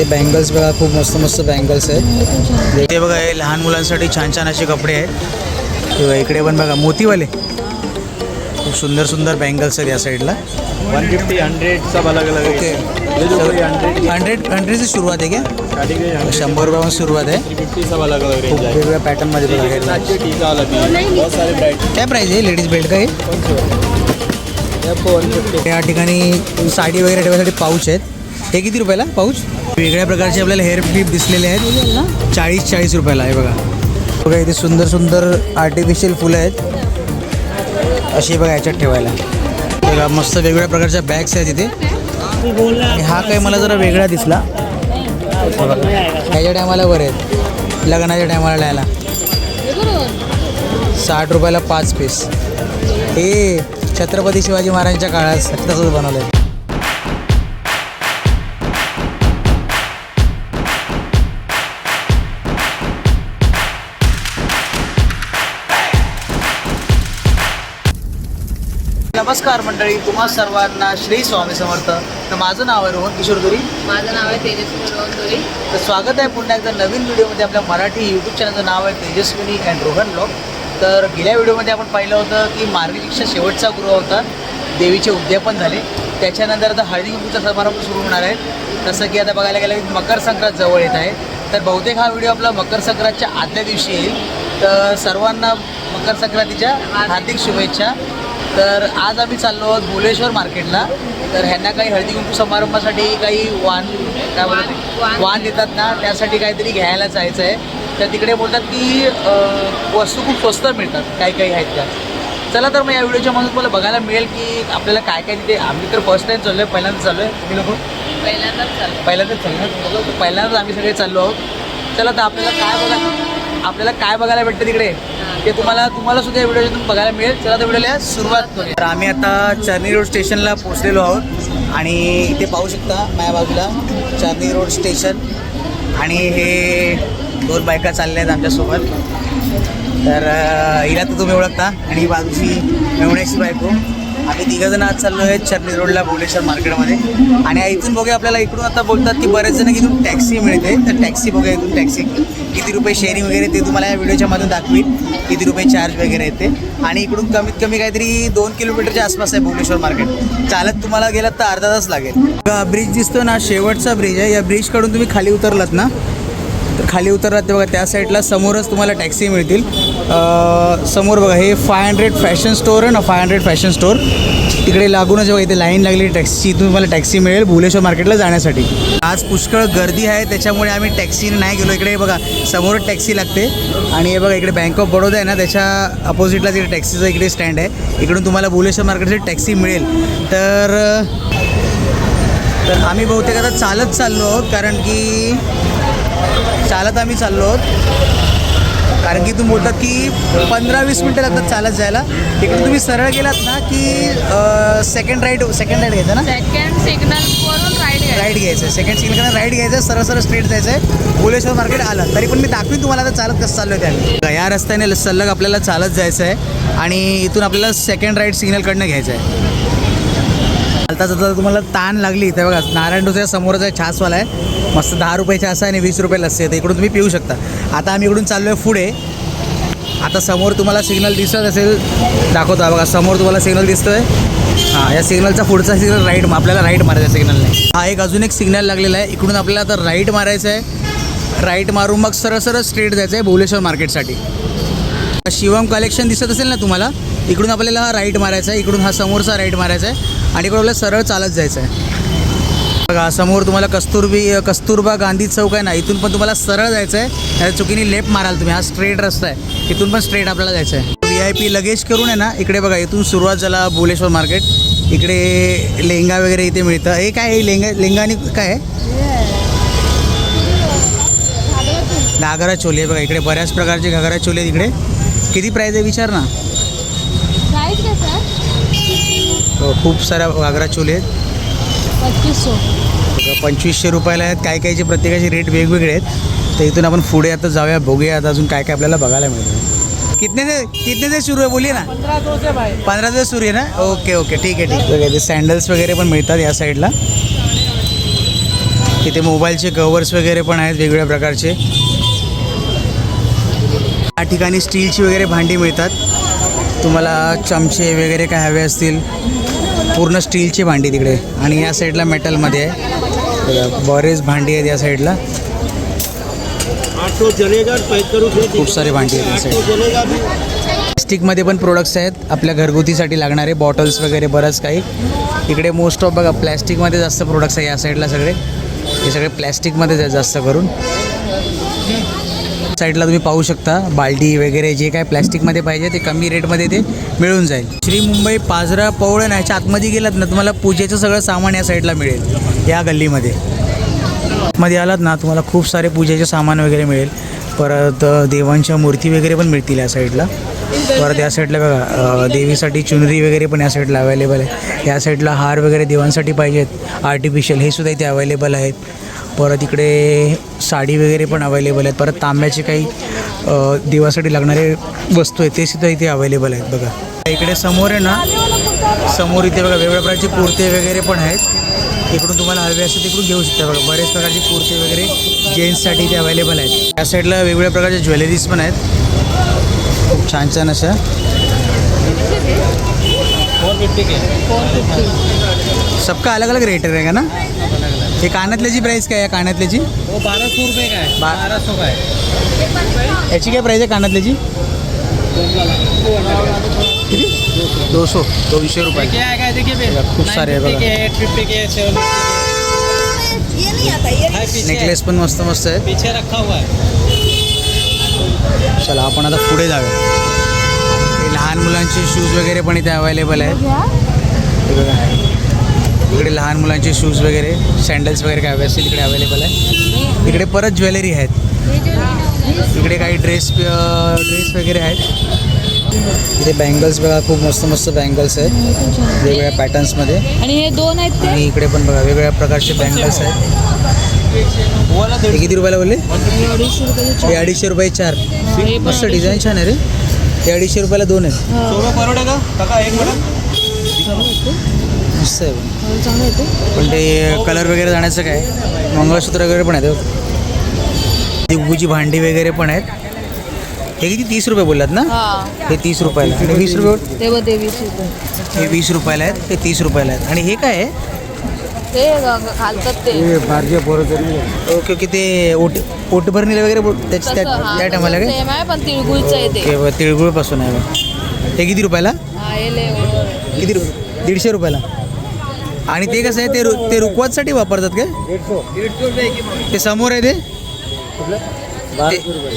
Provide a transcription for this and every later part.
इथे बँगल्स बघा खूप मस्त मस्त बँगल्स आहेत. इथे बघा हे लहान मुलांसाठी छान छान असे कपडे आहेत. इकडे पण बघा मोतीवाले. खूप सुंदर सुंदर बँगल्स आहेत या साईडला वन फिफ्टी हंड्रेड सब अलग अलग ओके हंड्रेड हंड्रेड हंड्रेडची सुरुवात आहे का? शंभर रुपयापासून सुरुवात आहे. सब अलग अलग खूप वेगवेगळ्या पॅटर्नमध्ये काय प्राईज आहे? लेडीज बेल्ट फिफ्टी या ठिकाणी साडी वगैरे ठेवायसाठी पाऊच आहेत. हे किती रुपयाला? पाऊच? वेगळ्या प्रकारचे आपल्याला हेअर क्लिप दिसलेले आहेत. चाळीस चाळीस रुपयाला आहे बघा. बघा इथे सुंदर सुंदर आर्टिफिशियल फुलं आहेत. अशी बघा याच्यात ठेवायला. बघा मस्त वेगवेगळ्या प्रकारच्या बॅग्स आहेत इथे. हा काही मला जरा वेगळा दिसला. बघा. ह्याच्या टायमाला बरं आहेत. लग्नाच्या टायमाला लिहायला साठ रुपयाला पाच पीस हे छत्रपती शिवाजी महाराजांच्या काळात तसंच बनवलं आहे नमस्कार मंडळी तुम्हा सर्वांना श्री स्वामी समर्थ. तर माझं नाव आहे रोहन किशोर दुरी. माझं नाव आहे तेजस्वी रोहनदोरी तर स्वागत आहे पुन्हा एकदा नवीन व्हिडिओमध्ये आपल्या मराठी यूट्यूब चॅनलचं नाव आहे तेजस्विनी अँड रोहन ब्लॉग तर गेल्या व्हिडिओमध्ये आपण पाहिलं होतं की मार्गशीर्ष शेवटचा गृह होता देवीचे उद्यापन झाले. त्याच्यानंतर आता हळदी कुंकूचा समारंभ सुरू होणार आहे. तसं की आता बघायला गेलं की मकर संक्रांत जवळ येत आहे. तर बहुतेक हा व्हिडिओ आपला मकर संक्रांतच्या आदल्या दिवशी येईल. तर सर्वांना मकर संक्रांतीच्या हार्दिक शुभेच्छा. तर आज आम्ही चाललो आहोत भुलेश्वर मार्केटला. तर ह्यांना काही हळदी कुंकू समारंभासाठी काही वाण काय बोलतात? वाण. वाण. देतात ना त्यासाठी काहीतरी घ्यायला जायचं आहे. तर तिकडे बोलतात की वस्तू खूप स्वस्त मिळतात काही काही आहेत त्या चला तर मग या व्हिडिओच्या मधून तुम्हाला बघायला मिळेल की आपल्याला काय काय तिथे आम्ही तर फर्स्ट टाईम चाललो आहे पहिल्यांदा चाललो आहे तुम्ही लोक? पहिल्यांदाच चालू पहिल्यांदाच चाललो पहिल्यांदाच आम्ही सगळे चाललो आहोत. चला तर आपल्याला काय बघा आपल्याला काय बघायला भेटतं तिकडे ते तुम्हाला तुम्हाला सुद्धा या व्हिडिओतून बघायला मिळेल. चला तर व्हिडिओला सुरुवात करूया. तर आम्ही आता चर्नी रोड स्टेशनला पोहोचलेलो आहोत. आणि इथे पाहू शकता माझ्या बाजूला चर्नी रोड स्टेशन आणि हे दोन बायका चालल्या आहेत आमच्यासोबत. तर हिला तर तुम्ही ओळखता. आणि ही बाजूची मेवण्याची बायको. आम्ही तिघंजण आज चाललो आहे चर्नी रोडला भुवनेश्वर मार्केटमध्ये. आणि इथून बघूया आपल्याला इकडून आता बोलतात की बरेच जण की इथून टॅक्सी मिळते. तर टॅक्सी बघूया इथून टॅक्सी किती रुपये शेअरिंग वगैरे ते तुम्हाला या व्हिडिओच्या मधून दाखवीन. किती रुपये चार्ज वगैरे येते. आणि इकडून कमीत कमी काहीतरी दोन किलोमीटरच्या आसपास आहे भुवनेश्वर मार्केट. चालत तुम्हाला गेलात तर अर्धा तास लागेल. ब्रिज दिसतो ना शेवटचा ब्रिज आहे. या ब्रिजकडून तुम्ही खाली उतरलात ना तर खाली उतरलात ते बघा त्या साईडला समोरच तुम्हाला टॅक्सी मिळतील. समोर बघा हे फाय हंड्रेड फॅशन स्टोअर आहे ना फाय हंड्रेड फॅशन स्टोअर तिकडे लागूनच बघा इथे लाईन लागली टॅक्सी इथून तुम्हाला टॅक्सी मिळेल भुवनेश्वर मार्केटला जाण्यासाठी. आज पुष्कळ गर्दी आहे त्याच्यामुळे आम्ही टॅक्सीने नाही गेलो. इकडे बघा समोरच टॅक्सी लागते. आणि हे बघा इकडे बँक ऑफ बडोदा आहे ना त्याच्या अपोजिटला इकडे टॅक्सीचं इकडे स्टँड आहे. इकडून तुम्हाला भुवनेश्वर मार्केटसाठी टॅक्सी मिळेल. तर तर आम्ही बहुतेक आता चालत चाललो आहोत कारण की चालत आम्ही चाललो आहोत. कारण की तुम्ही बोलतात की पंधरा वीस मिनटं लागतात चालत जायला. तिकडे तुम्ही सरळ गेलात ना की सेकंड राईड सेकंड राईड घ्यायचं ना? सेकंड सिग्नल वरून राईट घ्यायचं. राईड घ्यायचं. आहे सेकंड सिग्नल राईड घ्यायचं आहे सरळ सरळ स्ट्रेट जायचं. आहे भुलेश्वर मार्केट आलं. तरी पण मी दाखवीन तुम्हाला आता चालत कसं चाललो आहे त्या या रस्त्याने सलग आपल्याला चालत जायचं आहे आणि इथून आपल्याला सेकंड राईड सिग्नलकडनं घ्यायचं आहे चालता चालता तुम्हाला ताण लागली. इथे बघा नारायण डोसा समोरचा आहे छासवाला आहे. मस्त दहा रुपयाचा असा आणि वीस रुपये लस्सी आहे. तर इकडून तुम्ही पिऊ शकता. आता आम्ही इकडून चाललो आहे पुढे. आता समोर तुम्हाला सिग्नल दिसत असेल दाखवतो बघा. समोर तुम्हाला सिग्नल दिसतोय. हां या सिग्नलचा पुढचा सिग्नल राईट आपल्याला राईट मारायचा सिग्नलने. हा एक अजून एक सिग्नल लागलेला आहे. इकडून आपल्याला आता राईट मारायचं आहे. राईट मारून मग सरळ सरळ स्ट्रेट जायचं आहे भुवनेश्वर मार्केटसाठी. शिवम कलेक्शन दिसत असेल ना तुम्हाला? इकडून आपल्याला हा राईट मारायचा आहे. इकडून हा समोरचा राईट मारायचा आहे. आणि इकडून आपल्याला सरळ चालत जायचं आहे. बघा समोर तुम्हाला कस्तुरबी कस्तुरबा गांधी चौक आहे ना इथून पण तुम्हाला सरळ जायचं आहे त्या चुकीने लेफ्ट माराल तुम्ही. हा स्ट्रेट रस्ता आहे. इथून पण स्ट्रेट आपल्याला जायचं आहे व्ही आय पी लगेज करून आहे ना इकडे बघा इथून सुरुवात झाला भुलेश्वर मार्केट इकडे लेंगा वगैरे इथे मिळतं. हे काय लेंगा लेंगा आणि काय आहे? घागरा चोली आहे बघा इकडे बऱ्याच प्रकारचे घागरा चोली आहेत इकडे. किती प्राईज आहे विचार ना प्राईस कसं आहे हो, खूप साऱ्या घागरा चोली आहेत. पंचवीसशे. रुपयाला आहेत. काही काहीचे प्रत्येकाचे रेट वेगवेगळे आहेत. तर इथून आपण पुढे आता जाऊया बघूया आता अजून काय काय आपल्याला बघायला मिळतं. कितने से कितने से सुरू आहे? बोलिए ना. पंद्रह सौ से भाई पंधरा से सुरू आहे ना? Okay okay. ठीक आहे ठीक आहे. इथे सँडल्स वगैरे पण मिळतात या साईडला इथे मोबाईलचे कवर्स वगैरे पण आहेत वेगवेगळ्या प्रकारचे. या ठिकाणी स्टीलची वगैरे भांडी मिळतात. तुम्हाला चमचे वगैरे काय हवे असतील पूर्ण स्टीलची भांडी तिकडे. आणि या साईडला मेटलमध्ये आहे. बरेच भांडी आहेत या साईडला. खूप सारी भांडी आहेत या साईड प्लास्टिकमध्ये पण प्रोडक्ट्स आहेत. आपल्या घरगुतीसाठी लागणारे बॉटल्स वगैरे बरंच काही. इकडे मोस्ट ऑफ बघा प्लॅस्टिकमध्ये जास्त प्रोडक्ट्स आहे या साईडला सगळे. हे सगळे प्लॅस्टिकमध्येच आहेत जास्त करून. साईडला तुम्ही पाहू शकता. बाल्टी वगैरे जे काय प्लॅस्टिकमध्ये पाहिजे ते कमी रेटमध्ये ते मिळून जाईल. श्री मुंबई पाजरा पवळ ह्याच्या आतमध्ये गेलात ना तुम्हाला पूजेचं सगळं सामान या साईडला मिळेल. या गल्लीमध्ये. मध्ये आलात ना तुम्हाला खूप सारे पूजेचे सामान वगैरे मिळेल. परत देवांच्या मूर्ती वगैरे पण मिळतील या साईडला परत या साईडला बघा देवीसाठी चुनरी वगैरे पण या साईडला अवेलेबल आहे. या साईडला हार वगैरे देवांसाठी पाहिजेत. आर्टिफिशियल हे सुद्धा इथे अवेलेबल आहेत. परत इकडे साडी वगैरे पण अवेलेबल आहेत. परत तांब्याचे काही देवासाठी लागणारे वस्तू आहेत ते सुद्धा इथे अवेलेबल आहेत बघा. इकडे समोर आहे ना समोर इथे बघा वेगवेगळ्या प्रकारचे कुर्ते वगैरे पण आहेत. इकडून तुम्हाला हवे असेल तिकडून घेऊ शकता बघा. बरेच प्रकारचे कुर्ते वगैरे जेंट्ससाठी इथे अवेलेबल आहेत. या साईडला वेगवेगळ्या प्रकारच्या ज्वेलरीज पण आहेत. खूप छान छान अशा. सबका अलग अलग रेट रहेगा ना? हे कानातल्याची प्राईस काय आहे कानातल्याची? वो बारह सौ रुपये का है बा- बारह सौ का है याची काय प्राईस आहे कानातल्याची? किती दोनशे दोनशे रुपये. क्या आएगा देखिए भैया खूब सारे हैं 950 बघा. के एट फिफ्टी के सेवन ये नहीं आता ये पीछे. नेकलेस पण मस्त मस्त आहेत. पीछे रखा हुआ है. चला आपण आता पुढे जाऊया. हे लहान मुलांचे शूज वगैरे पण इथे अवेलेबल आहेत. हे बघा. इकडे लहान मुलांचे शूज वगैरे सँडल्स वगैरे काय हवे असतील इकडे अवेलेबल आहे. इकडे परत ज्वेलरी आहेत. इकडे काही ड्रेस ड्रेस वगैरे आहेत. इथे बँगल्स बघा खूप मस्त मस्त बँगल्स आहेत. वेगवेगळ्या पॅटर्न्समध्ये आणि हे दोन आहेत ते? आणि इकडे पण बघा वेगवेगळ्या प्रकारचे बँगल्स आहेत. हे किती रुपयाला बोलले? हे अडीचशे रुपये चार. हे मस्त डिझाईन छान आहे रे. हे अडीचशे रुपयाला दोन आहेत. मिनट. मस्त आहे. चांगलं येते पण ते कलर वगैरे जाण्याचं काय? मंगळसूत्र वगैरे पण आहेत दिग्गूची भांडी वगैरे पण आहेत. हे किती? तीस रुपये बोललात ना? हा. हे तीस रुपयाला. आणि वीस रुपये? ते ते. हे वीस रुपयाला आहेत हे तीस रुपयाला आहेत. आणि हे काय आहे? ते घालतात ते. ओके ओके ते ओट ओट भरणीला वगैरे बोल- त्याच त्या हा, टायमाला काय? आहे पण तिळगुळचं आहे ते. ओके बरं, तिळगुळपासून आहे. हे किती रुपयाला? हा हे. किती रुपये दीडशे रुपयाला? आणि ते कसं आहे ते रु ते रुखवातसाठी वापरतात काय? ते समोर आहे ते?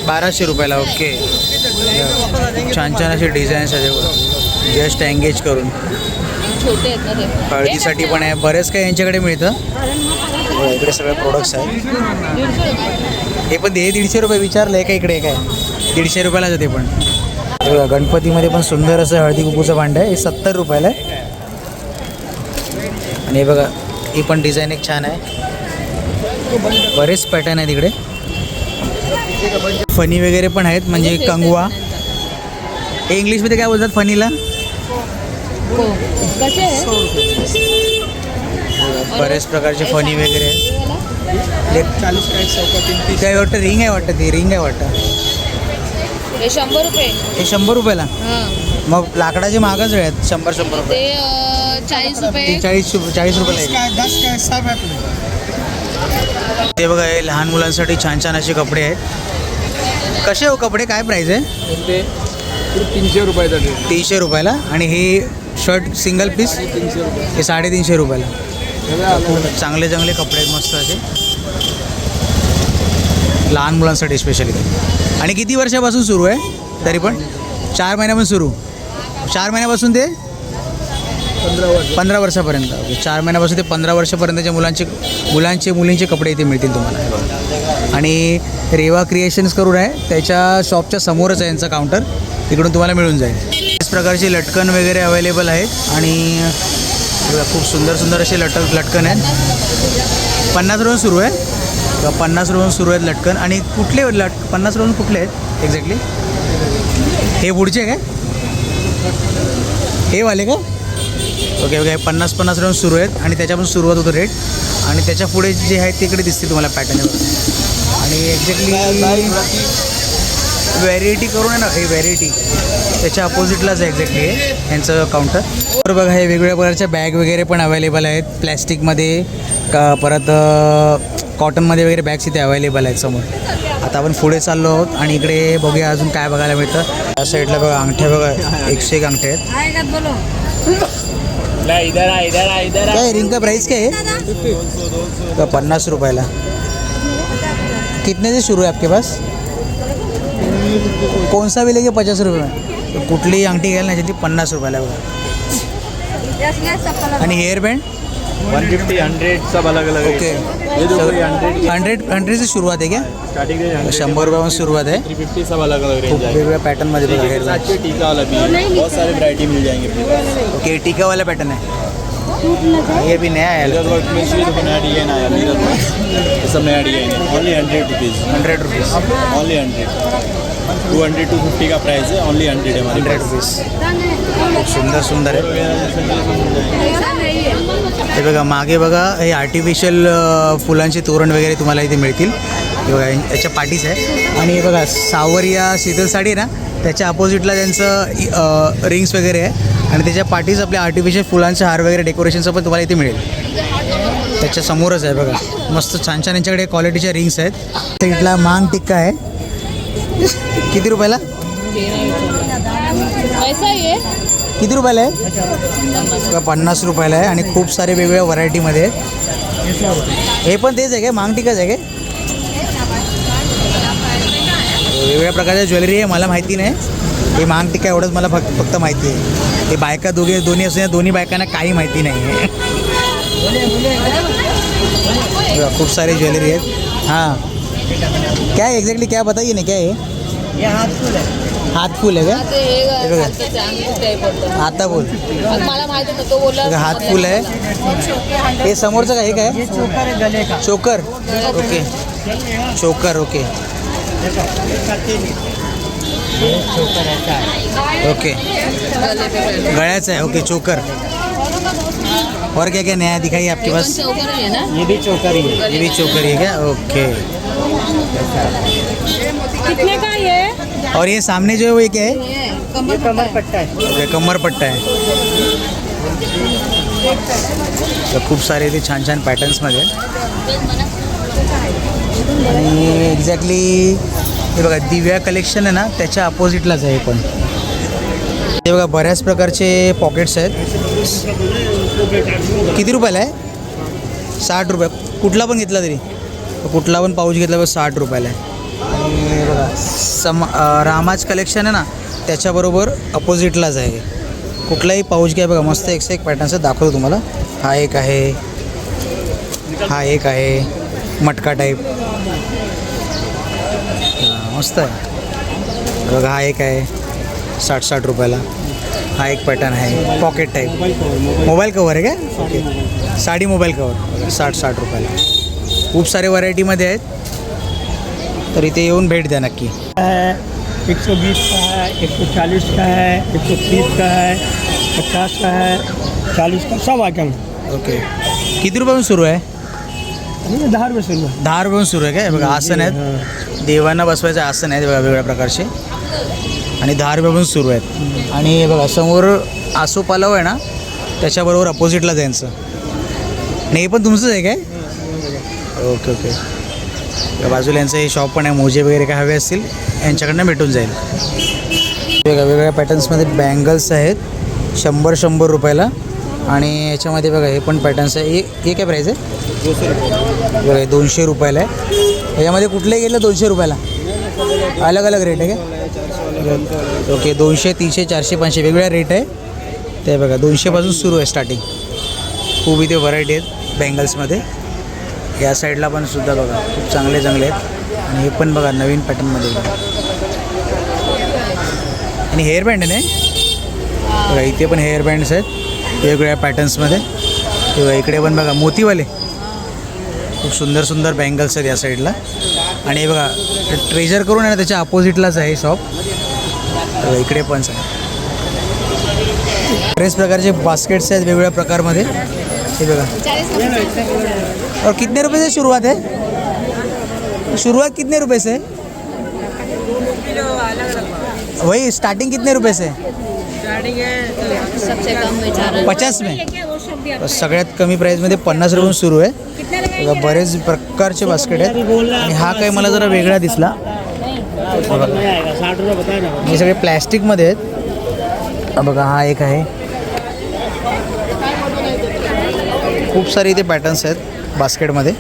बाराशे रुपयाला ओके. छान छान असे डिझाईन्स आहेत. जस्ट एंगेज करून. हळदीसाठी पण आहे. बरेच काही यांच्याकडे मिळतं. हो, इकडे सगळे प्रोडक्ट्स आहेत. हे पण हे दीडशे रुपये विचारलं आहे का इकडे काय दीडशे रुपयालाच जाते ते पण. गणपतीमध्ये पण सुंदर असं हळदी कुकूचं भांडं आहे. हे सत्तर रुपयाला आहे. आणि हे बघा ही पण डिझाईन एक छान आहे. बरेच पॅटर्न आहेत इकडे. फनी वगैरे पण आहेत म्हणजे कंगवा. इंग्लिशमध्ये काय बोलतात फनीला? हो. बरेच प्रकारचे फनी वगैरे आहेत. काय वाटतं? रिंग आहे वाटतं ती? रिंग आहे वाटतं. हे शंभर रुपये. हे शंभर रुपयाला? मग लाकडाचे महागच आहेत. शंभर शंभर रुपये. चाळीस रुपये. ते चाळीस रुपये है ते बघा हे लहान मुलांसाठी छान छान असे कपडे आहेत. कसे हो कपडे? काय प्राईस आहे? ते तीनशे रुपयाचा तीनशे रुपयाला. आणि हे शर्ट सिंगल पीस तीनशे रुपये. हे साडेतीनशे रुपयाला. चांगले चांगले कपडे आहेत मस्त असे. लहान मुलांसाठी स्पेशली आणि किती वर्षापासून सुरू आहे? तरी पण? चार महिन्यापासून सुरू. चार महिन्यापासून ते पंधरा पंधरा वर्षापर्यंत. ओके. चार महिन्यापासून ते पंधरा वर्षापर्यंतच्या मुलांचे मुलांचे मुलींचे कपडे इथे मिळतील तुम्हाला. आणि रेवा क्रिएशन्स करून आहे. त्याच्या शॉपच्या समोरच आहे यांचं काउंटर तिकडून तुम्हाला मिळून जाईल. त्याच प्रकारचे लटकन वगैरे अवेलेबल आहेत. आणि खूप सुंदर सुंदर असे लटक लटकन आहेत. पन्नास रुपये सुरू आहे पन्नास रुपये सुरू आहेत लटकन. आणि कुठले लट पन्नास रुपये कुठले आहेत? एक्झॅक्टली हे पुढचे काय? हे वाले का? Okay okay. पन्नास पन्नास राऊंड सुरू आहेत आणि त्याच्यापासून सुरुवात होतो रेट आणि त्याच्या पुढे जे आहे तिकडे दिसते तुम्हाला पॅटर्न आणि एक्झॅक्टली व्हॅरिटी करून आहे ना हे व्हॅरायटी त्याच्या अपोजिटलाच आहे एक्झॅक्टली ह्यांचं यांचं काउंटर तर बघा हे वेगवेगळ्या प्रकारच्या बॅग वगैरे पण अवेलेबल आहेत. प्लॅस्टिकमध्ये का परत कॉटनमध्ये वगैरे बॅग्स इथे अवेलेबल आहेत समोर. आता आपण पुढे चाललो आहोत आणि इकडे बघूया अजून काय बघायला मिळतं. या साईडला बघा अंगठ्या बघा. एकशे एक अंगठ्या आहेत. काय रिंग का प्राइस काय आहे का पन्नास रुपयाला कितने से शुरू है आपके पास? कौन सा भी लेंगे पचास रुपये में? कुठलीही अंगठी घ्यायला नाही ती पन्नास रुपयाला बघा. आणि hair band one fifty hundred सब अलग अलग ओके ये जो कोई हंड्रेड से सुरुवात आहे क्या? स्टार्टिंग शंभर रुपयापासून सुरुवात आहे थ्री फिफ्टी सब अलग अलग खूप रेंज आएगी वेगवेगळ्या पॅटर्नमध्ये बघा अच्छे टीका वाला भी है। बहुत सारे वैरायटी मिल जाएँगे अपने ओके टीका वाला पॅटर्न है। ये भी नया है। मिरर वर्क में चाहिए तो नया डिज़ाइन आया। मिरर वर्क ये सब नया डिज़ाइन है। Only hundred rupees hundred rupees only hundred two hundred two fifty का प्राइस है। ओनली हंड्रेड है हंड्रेड रुपीज़ सुंदर सुंदर आहे हे बघा मागे बघा हे आर्टिफिशियल फुलांचे तोरण वगैरे तुम्हाला इथे मिळतील. बघा याच्या पाठीच आहे. आणि बघा सावरिया शीतल साडी ना त्याच्या अपोजिटला त्यांचं रिंग्स वगैरे आहे. आणि त्याच्या पाठीच आपल्या आर्टिफिशियल फुलांचे हार वगैरे डेकोरेशनचं पण तुम्हाला इथे मिळेल. त्याच्या समोरच आहे बघा. मस्त छान छान यांच्याकडे क्वालिटीच्या रिंग्स आहेत. साईडला मांग टिक्का आहे. किती रुपयाला? किती रुपयाला आहे? पन्नास रुपयाला आहे आणि खूप सारे वेगवेगळ्या व्हरायटीमध्ये आहेत. हे पण तेच आहे काय? मांगटिकाच आहे काय? वेगवेगळ्या प्रकारच्या ज्वेलरी आहे मला माहिती नाही. हे मांगटिका एवढंच मला फक्त फक्त माहिती आहे. हे बायका दोघे दोन्ही असून या दोन्ही बायकांना काही माहिती नाही आहे. खूप सारी ज्वेलरी आहेत. हां. क्या एक्झॅक्टली क्या बताइए ना क्या आहे हात फुल आहे का? हे. आता बोल. मग मला माहिती होतं फुल आहे. हे समोरचं काय हे काय? Choker okay. Choker okay. Okay. गळ्याचं आहे ओके चोकर. और क्या क्या नया दिखाई आपके पास? ये भी चोकर ही है। ये भी चोकर ही है क्या? ओके. कितने का और ये सामने जो है वो ये क्या है? ये कमर पट्टा है। कमर पट्टा आहे खूप सारे इथे छान छान पॅटर्न्समध्ये आणि एक्झॅक्टली हे बघा दिव्या कलेक्शन आहे ना त्याच्या अपोजिटलाच आहे पण. हे बघा बऱ्याच प्रकारचे पॉकेट्स आहेत. किती रुपयाला आहे? साठ रुपये. कुठला पण घेतला तरी. कुठला पण पाऊच घेतला तर साठ रुपयाला आहे. हे सम रामाज कलेक्शन आहे ना त्याच्याबरोबर अपोजिटलाच आहे कुठलाही पाऊच घ्या बघा मस्त एकशे एक पॅटर्नचं दाखवतो तुम्हाला. हा एक आहे. हा एक आहे. मटका टाईप मस्त आहे. बघा हा एक आहे. साठ साठ रुपयाला. हा एक पॅटर्न आहे. पॉकेट टाईप मोबाईल कवर आहे काय? ओके साडी मोबाईल कवर साठ साठ रुपयाला. खूप सारे व्हरायटीमध्ये आहेत. तर इथे येऊन भेट द्या नक्की. है? एक सौ बीस का है एक सौ चालीस का है एक सौ तीस का है पचास का है चालीस का सब आइटम। है ओके. किती रुपयापासून सुरू आहे? ये दहा रुपये सुरू है दहा रुपयापासून सुरू आहे काय? बघा आसन आहेत. देवांना बसवायचे आसन आहेत बघा वेगवेगळ्या प्रकारचे. आणि दहा रुपयापासून सुरू आहेत. आणि हे बघा समोर आसो पालव आहे ना त्याच्याबरोबर अपोजिटला त्यांचं. नाही हे पण तुमचंच आहे काय? Okay okay. बाजूला यांचं हे शॉप पण आहे. मोजे वगैरे काय हवे असतील यांच्याकडनं भेटून जाईल. वेगवेगळ्या पॅटर्न्समध्ये बँगल्स आहेत. शंभर शंभर रुपयाला. आणि याच्यामध्ये बघा हे पण पॅटर्न्स आहे. हे काय प्राईज आहे? बघा दोनशे रुपयाला आहे. याच्यामध्ये कुठलंही घेतलं दोनशे रुपयाला. अलग अलग रेट आहे का? ओके दोनशे तीनशे चारशे पाचशे. वेगवेगळ्या रेट आहे. ते बघा दोनशेपासून सुरू आहे स्टार्टिंग खूप इथे व्हरायटी आहेत बँगल्समध्ये या साईडला पण सुद्धा बघा खूप चांगले चांगले आहेत. आणि हे पण बघा नवीन पॅटर्नमध्ये आणि हेअर बँड आहे ना बघा इथे पण हेअर बँड्स आहेत. वेगवेगळ्या पॅटर्न्समध्ये किंवा बघा इकडे पण बघा मोतीवाले. खूप सुंदर सुंदर बँगल्स आहेत या साईडला. आणि हे बघा ट्रेजर करून आहे ना त्याच्या अपोजिटलाच आहे शॉप इकडे पण आहे. बरेच प्रकारचे बास्केट्स आहेत वेगवेगळ्या प्रकारमध्ये. हे बघा. और कितने रुपए से शुरुआत है? शुरुआत कितने रुपए से? वही स्टार्टिंग कितने रुपए से? पचास में। सगळ्यात कमी प्राईजमध्ये पन्नास रुपये सुरू आहे. बरेच प्रकारचे बास्केट आहेत. आणि हा काही मला जरा वेगळा दिसला. हे सगळे प्लॅस्टिकमध्ये आहेत. बघा हा एक आहे. खूप सारे इथे पॅटर्न्स आहेत. बास्केटमध्ये.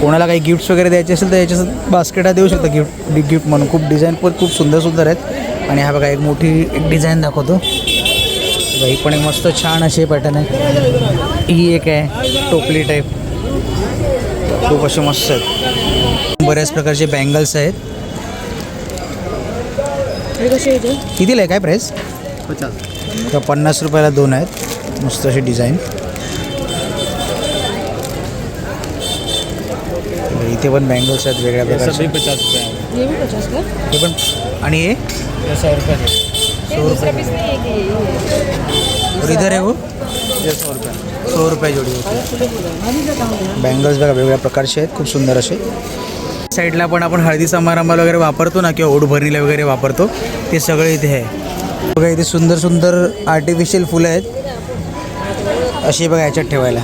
कोणाला काही गिफ्ट्स वगैरे द्यायचे असेल तर याच्यात बास्केट हा देऊ शकता. गिफ्ट गिफ्ट म्हणून. खूप डिझाईन पण खूप सुंदर सुंदर आहेत. आणि हा बघा एक मोठी एक डिझाईन दाखवतो. ही पण एक मस्त छान अशी पॅटर्न आहे. ही एक आहे टोपली टाईप खूप असे मस्त आहेत. बऱ्याच प्रकारचे बँगल्स आहेत. कितीला आहे? काय प्राईस पचास. पन्नास रुपयाला दोन आहेत. मस्त अशी डिझाईन इथे पण बँगल्स आहेत वेगळ्या प्रकारचे. पचास रुपये हे पण आणि हे? ये सौ रुपये है सौ रुपये और इधर आहे वो? ये सौ रुपये सौ रुपये जोडी होती. बँगल्स बघा वेगवेगळ्या प्रकारचे आहेत खूप सुंदर असे. साईडला पण आपण हळदी समारंभाला वगैरे वापरतो ना किंवा ओढभरणीला वगैरे वापरतो ते सगळं इथे आहे. बघा इथे सुंदर सुंदर आर्टिफिशियल फुलं आहेत. अशी बघा याच्यात ठेवायला.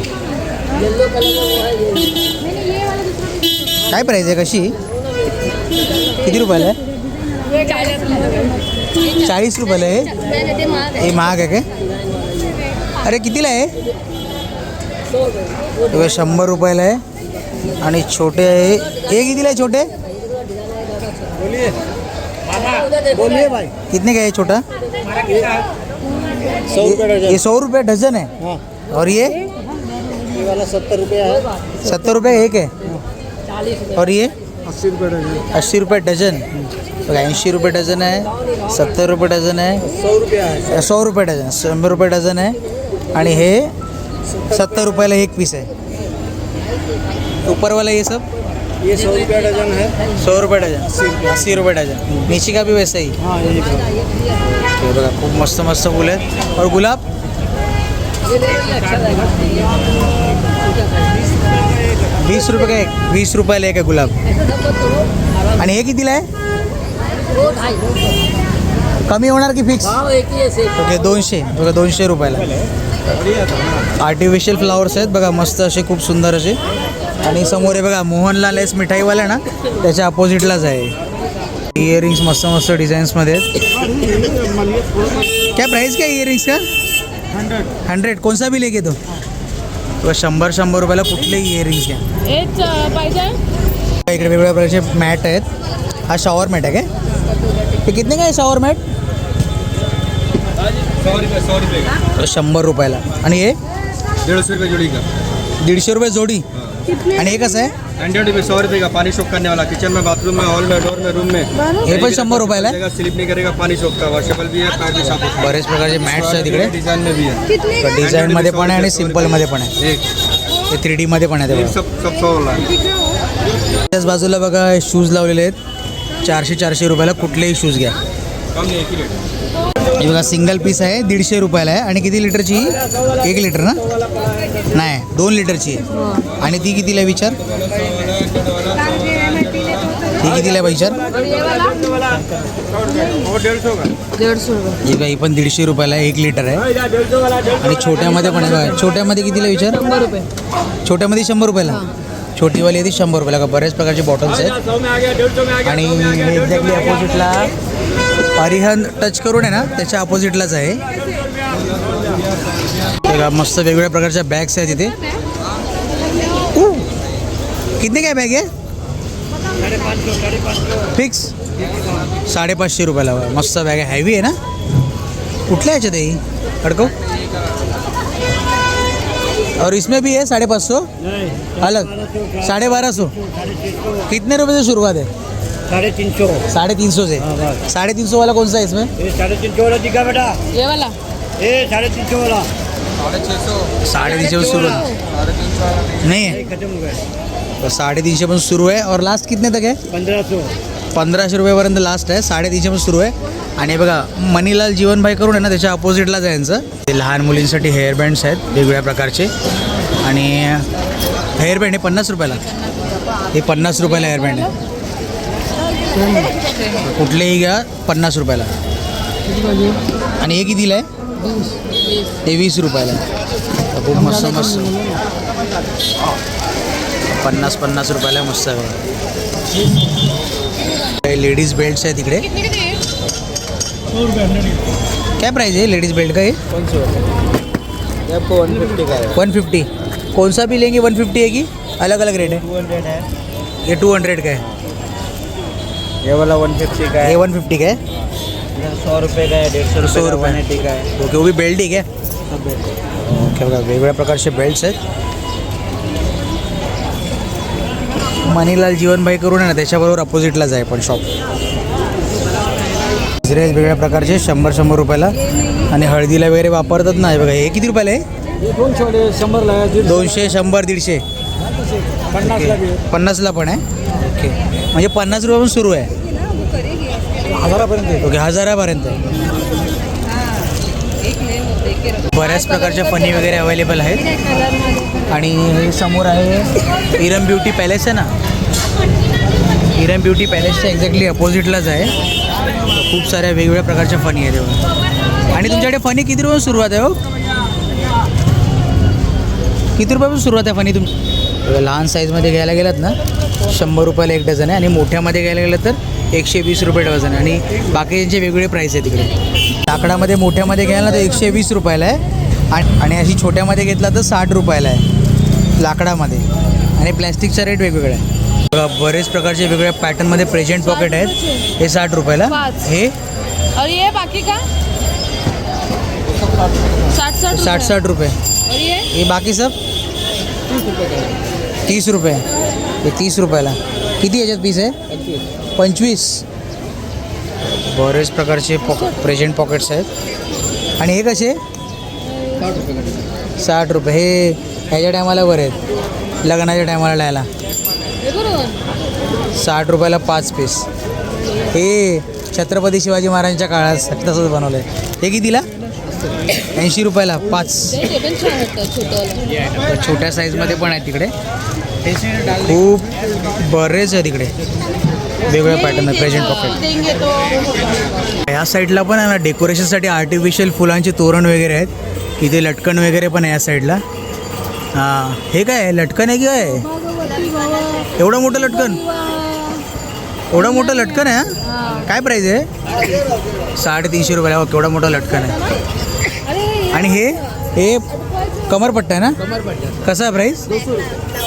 काय प्राईज आहे कशी? किती रुपयाला आहे? चाळीस रुपयाला आहे? हे महाग आहे काय? अरे कितीला आहे? शंभर रुपयाला आहे. आणि छोटे आहे. हे कितीला आहे छोटे? कितने का है छोटा? ये सौ रुपये डजन है. और ये? सत्तर रुपये है. सत्तर रुपये एक है और ये? अस्सी रुपये डजन। अस्सी रुपये डझन बघा ऐंशी रुपये डझन आहे सत्तर रुपये डझन आहे सौ रुपया सौ रुपये डझन शंभर रुपये डझन आहे आणि हे सत्तर रुपयाला एक पीस आहे. ऊपरवाला ये सब? ये सौ रुपया डजन है। सौ रुपये डझन अस्सी रुपये डझन नीचे का भी वैसा ही? हाँ ये हे बघा खूप मस्त मस्त फुल आहेत. और गुलाब? वीस रुपये का एक वीस रुपयाला एक आहे गुलाब. आणि हे कितीला आहे? कमी होणार की फिक्स ओके दोनशे. बघा दोनशे रुपयाला. आर्टिफिशियल फ्लावर्स आहेत. बघा मस्त असे खूप सुंदर असे. आणि समोर आहे बघा मोहनलाल एस मिठाईवाला ना त्याच्या अपोजिटलाच आहे. इयरिंग्स मस्त मस्त डिझाईन्समध्ये आहेत. क्या प्राइस क्या इयरिंग्स का? हंड्रेड हंड्रेड कौन सा भी लेके तो बघा, शंभर शंभर रुपयाला कुठलेही इयरिंग्स घ्या. हेच पाहिजे. इकडे वेगवेगळ्या प्रकारचे मॅट आहेत. हा शॉवर मॅट आहे काय हे कितने का आहे शॉवर मॅट शंभर रुपयाला. आणि हे? सौ रुपये जोड़ी का? दीडशे रुपये जोडी. आणि हे कसं आहे? हंड्रेड रुपये सौ रुपये का पानी सोख करने वाला किचन में बाथरूम में हॉल में डोर में रूम में। हे पण शंभर रुपयाला आहे स्लिप नहीं करेगा पानी सोख का वॉशेबल भी है पैर भी साफ होता बरेच प्रकारचे मॅट्स आहेत है तिकडे? डिजाइन में भी है। डिझाईनमध्ये पण आहे आणि सिम्पलमध्ये पण आहे. एक। हे थ्री डीमध्ये पण आहे ते बघा. सब सब सौ वाला है। त्याच बाजूला बघा शूज लावलेले आहेत. चारशे चारशे रुपयाला कुठलेही शूज घ्या. कम नहीं एक ही रेट हे बघा सिंगल पीस आहे दीडशे रुपयाला आहे. आणि किती लिटरची एक लिटर ना? नाही दोन लिटरची आहे. आणि ती कितीला आहे विचार? ती कितीला आहे विचार? ही काही पण दीडशे रुपयाला एक लिटर आहे. आणि छोट्यामध्ये पण आहे बघा. छोट्यामध्ये कितीला विचार? छोट्यामध्ये शंभर रुपयाला. छोटीवाली आहे ती शंभर रुपयाला. का बऱ्याच प्रकारचे बॉटल्स आहेत. आणि हे एक्झॅक्टली अपोजिटला परिहन टच करून आहे ना त्याच्या अपोजिटलाच आहे. बघा, मस्त वेगवेगळ्या प्रकारच्या बॅग्स आहेत इथे. ऊ! कितने काय बॅग आहे फिक्स साडेपाचशे रुपयाला. बघा. मस्त बॅग आहे. हॅवी आहे ना? कुठल्या ह्याच्यात आहे ही? अडकव. और इसमें भी है साढ़े पाँच सौ अलग. साढ़े बारह सौ कितने रुपए से शुरुआत है? साढ़े तीन सौ. साढ़े तीन सौ से। साढ़े तीन सौ वाला कौन सा है इसमें? ये साढ़े तीन सौ वाला दिखा बेटा। ये वाला। ये साढ़े तीन सौ वाला साढ़े तीन सौ शुरू नहीं है खत्म हो गया तो साढ़े तीन सौ सुरू है और लास्ट कितने तक है पंद्रह सौ पंधराशे रुपयापर्यंत लास्ट आहे. साडेतीनशेपासून सुरू आहे. आणि हे बघा मनीलाल जीवनभाई करून आहे ना त्याच्या अपोजिटलाच आहे यांचं. ते लहान मुलींसाठी हेअर बँड्स आहेत वेगवेगळ्या प्रकारचे. आणि हेअर बँड हे पन्नास रुपयाला. हे पन्नास रुपयाला हेअर बँड आहे. कुठलेही घ्या पन्नास रुपयाला. आणि हे कितीला आहे? हे वीस रुपयाला तर खूप मस्त मस्त. पन्नास पन्नास रुपयाला मस्त आहे लेडीज़ बेल्ट्स आहे तिकडे. क्या प्राइस है लेडीज़ बेल्ट का ये है? वन फिफ्टी कौन सा भी लेंगे वन फिफ्टी है कि? अलग अलग रेट है है ये टू हंड्रेड का है ये वाला वन फिफ्टी का ये है वन फिफ्टी का है सौ रुपये का है डेढ़ सौ सौ रुपये का रुपये. वन एटी का है। ओके वो भी बेल्ट ही क्या? सब बेल्ट ओके बघा वेगवेगळ्या प्रकारचे बेल्ट्स आहेत। मनीलाल जीवनभाई करून आहे ना त्याच्याबरोबर अपोजिटलाच आहे पण शॉप गजरे आहेत वेगवेगळ्या प्रकारचे शंभर शंभर रुपयाला. आणि हळदीला वगैरे वापरतात ना हे बघा हे किती रुपयाला आहे? ये दोन छोटे शंभर लगा दीड दोनशे शंभर दीडशे. पन्नास लगे पन्नासला पण आहे? ओके. म्हणजे पन्नास रुपयापासून सुरू आहे. हजारापर्यंत ओके हजारापर्यंत. बऱ्याच प्रकारच्या फनी वगैरे अवेलेबल आहेत. आणि हे समोर आहे इरम ब्युटी पॅलेस आहे ना? इरम ब्युटी पॅलेसच्या एक्झॅक्टली अपोजिटलाच आहे. खूप साऱ्या वेगवेगळ्या प्रकारच्या फनी आहेत तेव्हा आणि तुमच्याकडे फनी किती रुपयापासून सुरुवात आहे हो? किती रुपयापासून सुरुवात आहे फनी तुमची लहान साईजमध्ये घ्यायला गेलात ना शंभर रुपयाला एक डझन आहे आणि मोठ्यामध्ये घ्यायला गेलं तर? एकशे वीस रुपये डझन आणि बाकीचे वेगवेगळे प्राईस आहे तिकडे लाकडामध्ये मोठ्यामध्ये घ्यायला तर एकशे वीस रुपयाला आहे. आणि आणि अशी छोट्यामध्ये घेतला तर साठ रुपयाला आहे. लाकडामध्ये. आणि प्लॅस्टिकचा रेट वेगवेगळा आहे. बघा, बरेच प्रकारचे वेगवेगळ्या पॅटर्नमध्ये प्रेझेंट पॉकेट आहेत. हे साठ रुपयाला. हे? और ये बाकी का? साठ साठ साठ साठ रुपये. हे? बाकी सब? तीस रुपये. हे तीस रुपयाला. किती याच्यात पीस आहे? पंचवीस. बरेच प्रकारचे पॉक प्रेझेंट पॉकेट्स आहेत. आणि हे कसे? साठ रुपये. हे ह्याच्या टायमाला बरे आहेत. लग्नाच्या टायमाला लायला साठ रुपयाला पाच पीस हे छत्रपती शिवाजी महाराजांच्या काळात तसंच बनवलं आहे हे कितीला? ऐंशी रुपयाला पाच. छोट्या साईजमध्ये पण आहे तिकडे. खूप बरेच आहे तिकडे. वेगवेगळ्या पॅटर्न आहे प्रेझेंट पॉकेट या साईडला पण आहे ना डेकोरेशनसाठी आर्टिफिशियल फुलांचे तोरण वगैरे आहेत. इथे लटकन वगैरे पण आहे या साईडला हां हे काय आहे? लटकन आहे की काय? एवढं मोठं लटकन? एवढं मोठं लटकन आहे हा? काय प्राईज आहे? साडेतीनशे रुपयाला हो, केवढं मोठं लटकन आहे. आणि हे? हे कमरपट्टा आहे ना? कसा आहे प्राईस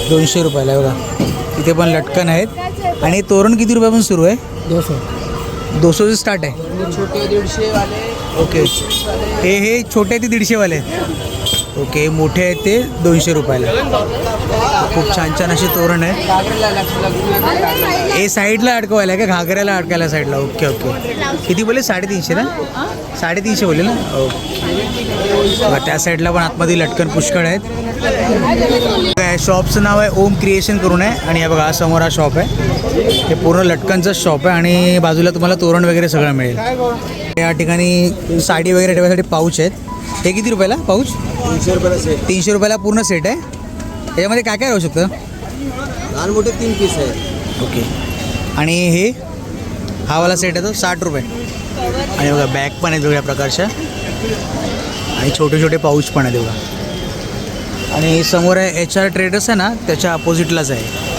दोनशे रुपयाला बघा. इथे पण लटकन आहेत. आणि तोरण किती रुपयापासून सुरू आहे? दोनशे दोनशे स्टार्ट आहे. छोटे दीडशे वाले ओके हे हे छोटे ते दीडशेवाले आहेत. ओके मोठे आहेत ते दोनशे रुपयाला. खूप छान छान असे तोरण आहे. हे साईडला अडकवायला आहे का? घागऱ्याला अडकायला साईडला? Okay okay. किती बोले साडेतीनशे ना? साडेतीनशे बोले ना? ओके. त्या साईडला पण आतमध्ये लटकन पुष्कळ आहेत. काय शॉपचं नाव आहे ओम क्रिएशन करून आहे. आणि हे बघा समोर हा शॉप आहे. हे पूर्ण लटकनचं शॉप आहे आणि बाजूला तुम्हाला तोरण वगैरे सगळं मिळेल. या ठिकाणी साडी वगैरे ठेवायसाठी पाऊच आहेत. हे किती रुपयाला पाऊच तीनशे रुपयाला सेट तीनशे रुपयाला पूर्ण सेट आहे. याच्यामध्ये काय काय राहू शकतं? लहान मोठे तीन पीस आहे ओके. आणि हे? हा वाला सेट आहे तो साठ रुपये. आणि बघा बॅग पण आहेत वेगळ्या प्रकारच्या. आणि छोटे छोटे पाऊच पण आहेत बघा. आणि समोर आहे एच आर ट्रेडर्स आहे ना त्याच्या अपोजिटलाच आहे.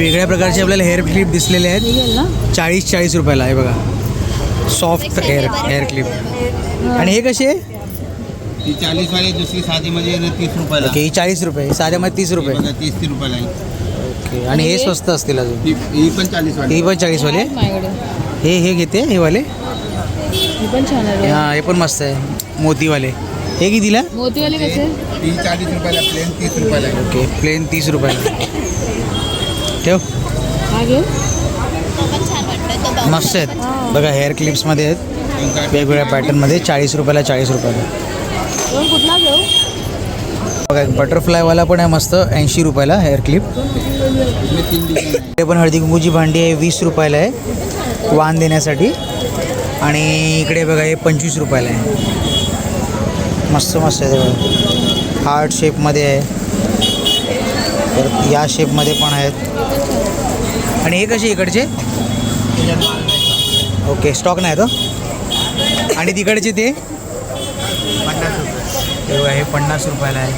वेगळ्या प्रकारचे आपल्याला हेअर क्लिप दिसलेले आहेत. चाळीस चाळीस रुपयाला आहे बघा. सॉफ्ट हेअर हेअर क्लिप आणि हे कसे? आहे ती चाळीस वाली दुसरी साधी मध्ये तीस रुपयाला. ओके ही चाळीस रुपये साध्यामध्ये तीस रुपये. बघा, तीस तीस रुपयाला आहे. ओके आणि हे स्वस्त असतील अजून. ही ही पण चाळीस वाली ही पण चाळीसवाले आहेत माझ्याकडे. हे हे घेते हे वाले? ही पण छान आहे हां हे पण मस्त आहे. मोतीवाले. हे कितीला? मोतीवाले कसे? ती चाळीस रुपयाला प्लेन तीस रुपयाला आहे. ओके प्लेन तीस रुपयाला. ठेव. मस्त आहेत. बघा हेअर क्लिप्समध्ये आहेत. वेगवेगळ्या पॅटर्नमध्ये चाळीस रुपयाला चाळीस रुपयाला. दोन कुठला घेऊ? बघा एक बटरफ्लायवाला पण आहे मस्त ऐंशी रुपयाला हेअर क्लिप इकडे पण हळदी कुंकूची भांडी आहे वीस रुपयाला आहे वाण देण्यासाठी. आणि इकडे बघा हे पंचवीस रुपयाला आहे. मस्त मस्त आहे बघा. हार्ट शेपमध्ये आहे. तर या शेपमध्ये पण आहेत. आणि हे कसे इकडचे? ओके स्टॉक नाही तो. आणि तिकडचे ते? पन्नास रुपये हे पन्नास रुपयाला आहे.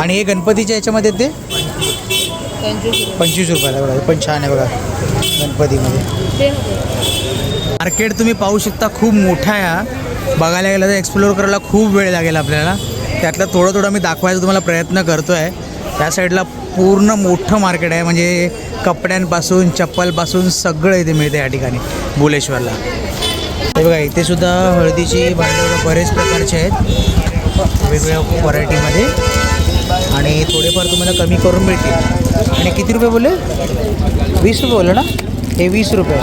आणि हे गणपतीच्या याच्यामध्ये ते? पंचवीस रुपयाला बघा पण छान आहे बघा गणपतीमध्ये. मार्केट तुम्ही पाहू शकता खूप मोठा आहे बघायला गेलं तर एक्सप्लोअर करायला खूप वेळ लागेल आपल्याला. त्यातलं थोडं थोडं मी दाखवायचा तुम्हाला प्रयत्न करतो आहे त्या साईडला पूर्ण मोठं मार्केट आहे. म्हणजे कपड्यांपासून चप्पलपासून सगळं इथे मिळतं या ठिकाणी बुलेश्वरला. हे बघा इथे सुद्धा हळदीची भांडवलं बरेच प्रकारचे आहेत. वेगवेगळ्या व्हरायटीमध्ये. आणि थोडेफार तुम्हाला कमी करून मिळतील. आणि किती रुपये बोले वीस रुपये बोलले ना? ये बीस रुपये.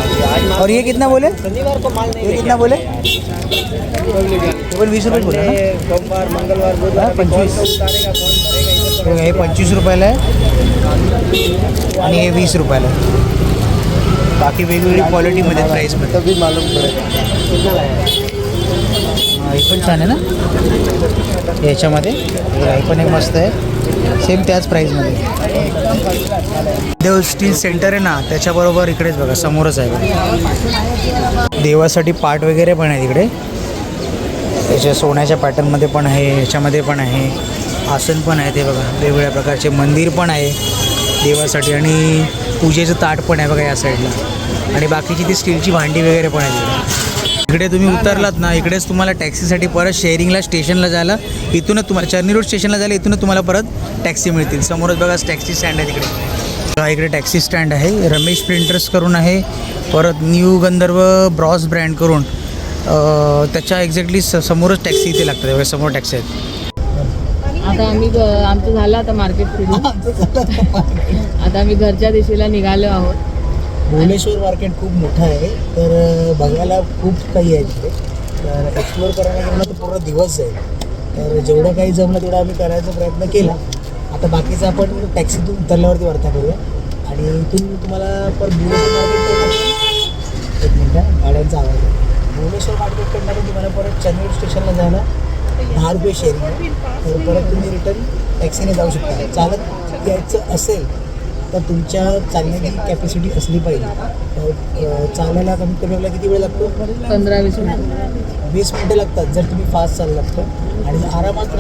और ये कितना बोले? शनिवार को माल नहीं ये कितना बोले? केवल बीस रुपये बोले सोमवार मंगलवार बुधवार पंचवीस हे पंचवीस रुपयाला आहे आणि हे वीस रुपयाला आहे बाकी वेगवेगळी क्वालिटीमध्ये प्राईसमध्ये मालूम पडेल हा, पण छान आहे ना? याच्यामध्ये. हे पण एक मस्त आहे. सेम त्याच प्राईजमध्ये देव स्टील सेंटर आहे ना त्याच्याबरोबर इकडेच बघा समोरच आहे देवासाठी पाट वगैरे पण आहे तिकडे त्याच्या सोन्याच्या पॅटर्नमध्ये पण आहे याच्यामध्ये पण आहे. आसन पण आहे ते बघा वेगवेगळ्या प्रकारचे मंदिर पण आहे देवासाठी. आणि पूजेचं ताट पण आहे बघा या साईडला आणि बाकीची ती स्टीलची भांडी वगैरे पण आहे तिकडे इकडे तुम्ही उतरलात ना इकडेच तुम्हाला टॅक्सीसाठी परत शेअरिंगला स्टेशनला जायला इथूनच तुम्हाला चर्नी रोड स्टेशनला जायला इथूनच तुम्हाला परत टॅक्सी मिळतील. समोरच बघा टॅक्सी स्टँड आहे तिकडे. हा इकडे टॅक्सी स्टँड आहे. रमेश प्रिंटर्स करून आहे. परत न्यू गंधर्व ब्रॉस ब्रँड करून अं, त्याच्या एक्झॅक्टली स समोरच टॅक्सी इथे लागतात. एवढ्या समोर टॅक्सी आहेत. आता आम्ही ग- आमचं झालं आता मार्केट फिरून आता आम्ही घरच्या दिशेला निघालो आहोत. भुवनेश्वर मार्केट खूप मोठं आहे. तर बघायला खूप काही आहे तिथे तर एक्सप्लोअर करायला गेलं तर पूर्ण दिवस जाईल तर जेवढं काही जमलं तेवढं आम्ही करायचा प्रयत्न केला. आता बाकीचं आपण टॅक्सीतून उतरल्यावरती वार्ता करूया. आणि इथून तुम्हाला परत भुवनेश्वर मार्केट एक मिनटं गाड्यांचा आवाज आहे. भुवनेश्वर मार्केटकडनं तुम्हाला परत चेन्नई स्टेशनला जायला दहा रुपये शेअरिंग आहे. तर परत तुम्ही रिटर्न टॅक्सीने जाऊ शकता. चालत यायचं असेल तर तुमच्या चालण्याची कॅपॅसिटी असली पाहिजे? चालायला कमीत कमी आपल्याला किती वेळ लागतो? पंधरा वीस मिनिट. वीस मिनटं लागतात जर तुम्ही फास्ट चाललात तर. आणि आरामात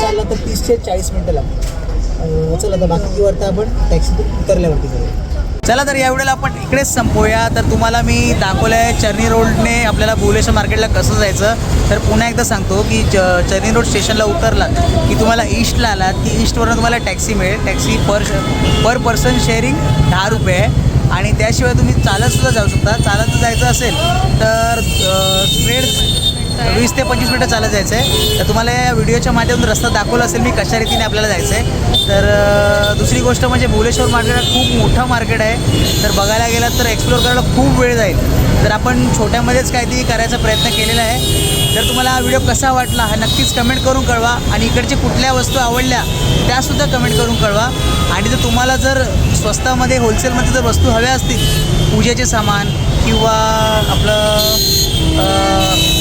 चालला तर तीस ते चाळीस मिनटं लागतात. चला तर बाकी वार्ता आपण टॅक्सीतून उतरल्यावरती करूया चला तर यावेळेला आपण इकडेच संपवूया तर तुम्हाला मी दाखवलं आहे चर्नी रोडने आपल्याला भुवनेश्वर मार्केटला कसं जायचं. तर पुन्हा एकदा सांगतो की च चर्नी रोड स्टेशनला उतरलात की तुम्हाला ईस्टला आलात की ईस्टवरून तुम्हाला टॅक्सी मिळेल. Taxi per per person sharing दहा रुपये आहे. आणि त्याशिवाय तुम्ही चालतसुद्धा जाऊ शकता. चालत जायचं असेल तर स्ट्रेट वीस ते पंचवीस मिनटं चालत जायचं आहे तर तुम्हाला या व्हिडिओच्या माध्यमातून रस्ता दाखवला असेल मी कशा रीतीने आपल्याला जायचं आहे तर दुसरी गोष्ट म्हणजे भुवनेश्वर मार्केट हा खूप मोठं मार्केट आहे. तर बघायला गेलात तर एक्सप्लोर करायला खूप वेळ जाईल. तर आपण छोट्यामध्येच काहीतरी करायचा प्रयत्न केलेला आहे. जर तुम्हाला हा व्हिडिओ कसा वाटला हा नक्कीच कमेंट करून कळवा. आणि इकडच्या कुठल्या वस्तू आवडल्या त्यासुद्धा कमेंट करून कळवा. आणि जर तुम्हाला जर स्वस्तामध्ये होलसेलमध्ये जर वस्तू हव्या असतील पूजेचे सामान किंवा आपलं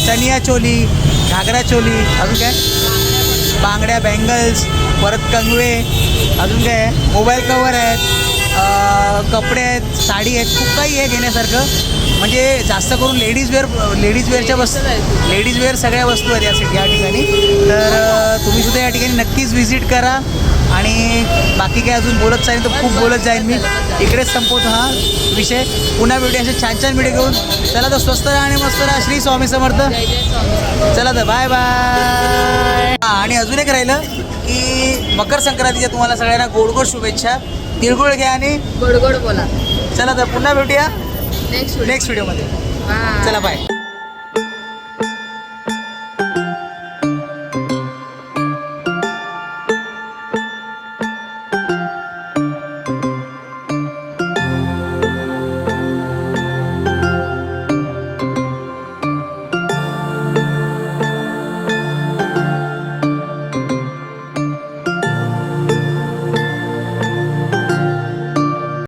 चनिया चोली घागरा चोली अजून काय? बांगड्या बँगल्स परत कंगवे अजून काय मोबाईल कवर आहेत कपडे आहेत साडी आहेत खूप काही आहे घेण्यासारखं. म्हणजे जास्त करून लेडीज वेअर लेडीज वेअरच्या वस्तू लेडीज वेअर सगळ्या वस्तू आहेत यासाठी या ठिकाणी. तर तुम्हीसुद्धा या ठिकाणी नक्कीच व्हिजिट करा. आणि बाकी काय अजून बोलत जाईल तर खूप बोलत जाईल मी. इकडेच संपवतो हा विषय. पुन्हा व्हिडिओ असे छान छान व्हिडिओ घेऊन. चला तर स्वस्त राहा आणि मस्त राहा. श्री स्वामी समर्थ. चला तर बाय बाय आणि अजून एक राहिलं की मकर संक्रांतीच्या तुम्हाला सगळ्यांना गोड गोड शुभेच्छा. तिळगुळ घ्या आणि गोड गोड बोला. चला तर पुन्हा भेटूया नेक्स्ट नेक्स्ट व्हिडिओमध्ये चला बाय